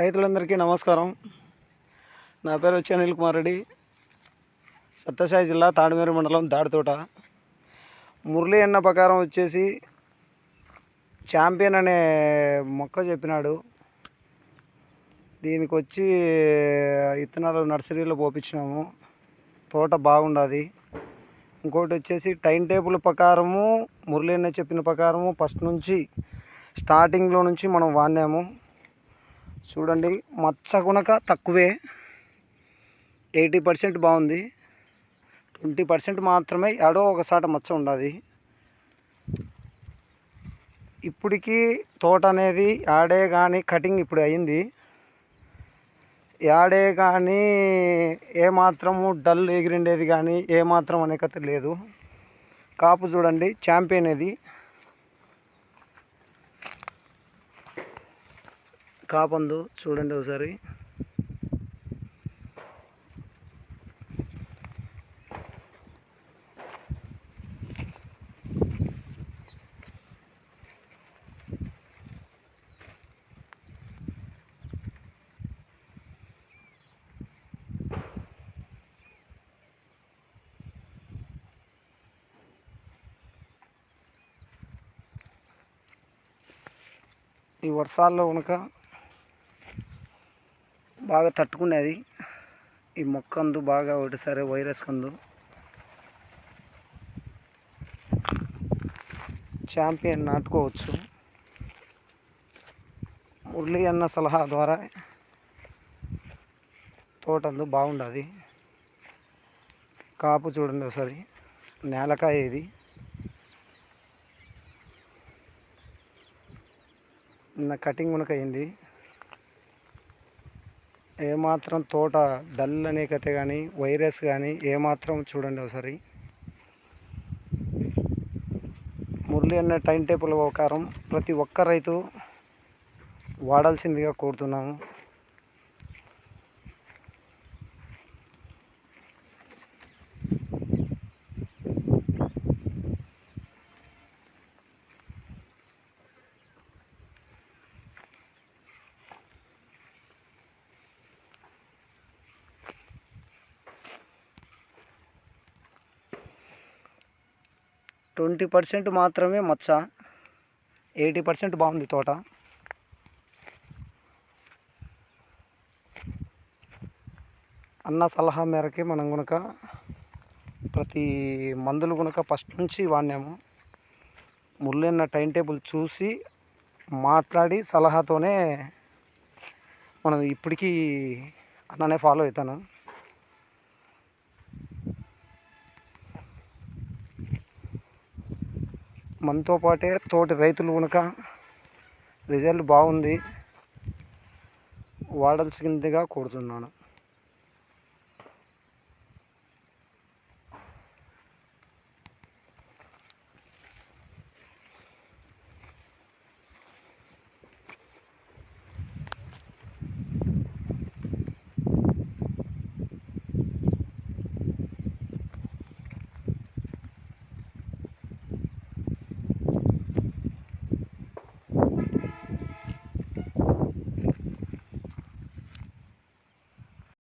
రైతులందరికీ నమస్కారం. నా పేరు వచ్చి అనిల్ కుమార్ రెడ్డి. సత్యసాయి జిల్లా తాడిమేరు మండలం దాడితోట. మురళి అన్న ప్రకారం వచ్చేసి ఛాంపియన్ అనే మొక్క చెప్పినాడు. దీనికి వచ్చి ఇత్తనాలు నర్సరీలో పోపించినాము తోట బాగుండదు. ఇంకోటి వచ్చేసి టైం టేబుల్ ప్రకారము మురళి అన్న చెప్పిన ప్రకారము ఫస్ట్ నుంచి స్టార్టింగ్లో నుంచి మనం వాడినాము. చూడండి మచ్చ గుణక తక్కువే ఎయిటీ పర్సెంట్ బాగుంది. ట్వంటీ పర్సెంట్ మాత్రమే ఏడో ఒకసాట మచ్చ ఉండదు. ఇప్పటికి తోట అనేది యాడే కానీ కటింగ్ ఇప్పుడు అయింది. యాడే కానీ ఏమాత్రము డల్ ఎగిరిండేది కానీ ఏమాత్రం అనేకత లేదు. కాపు చూడండి ఛాంపియన్ ఇది. కాపందు చూడండి ఒకసారి. ఈ వర్షాల్లో కనుక బాగా తట్టుకునేది ఈ మొక్క అందు బాగా ఒకటిసారి వైరస్ కందు. ఛాంపియన్ నాటుకోవచ్చు. మురళి అన్న సలహా ద్వారా తోటందు బాగుండదు. కాపు చూడండి ఒకసారి. నేలకాయ ఇది. నిన్న కటింగ్ కనుక ఏమాత్రం తోట డల్ అనేకతే కానీ వైరస్ కానీ ఏమాత్రం చూడండి ఒకసారి. మురళి అన్న టైం టేబుల్ ప్రకారం ప్రతి ఒక్క రైతు వాడాల్సిందిగా కోరుతున్నాము. ట్వంటీ పర్సెంట్ మాత్రమే మచ్చ ఎయిటీ పర్సెంట్ బాగుంది తోట. అన్న సలహా మేరకే మనం కనుక ప్రతి మందులు కనుక ఫస్ట్ నుంచి వాడినాము. ముళ్ళన్న టైం టేబుల్ చూసి మాట్లాడి సలహాతోనే మనం ఇప్పటికీ అన్ననే ఫాలో అవుతాను. మనతో పాటే తోటి రైతులు కనుక రిజల్ట్ బాగుంది వాడాల్సిందిగా కోరుతున్నాను.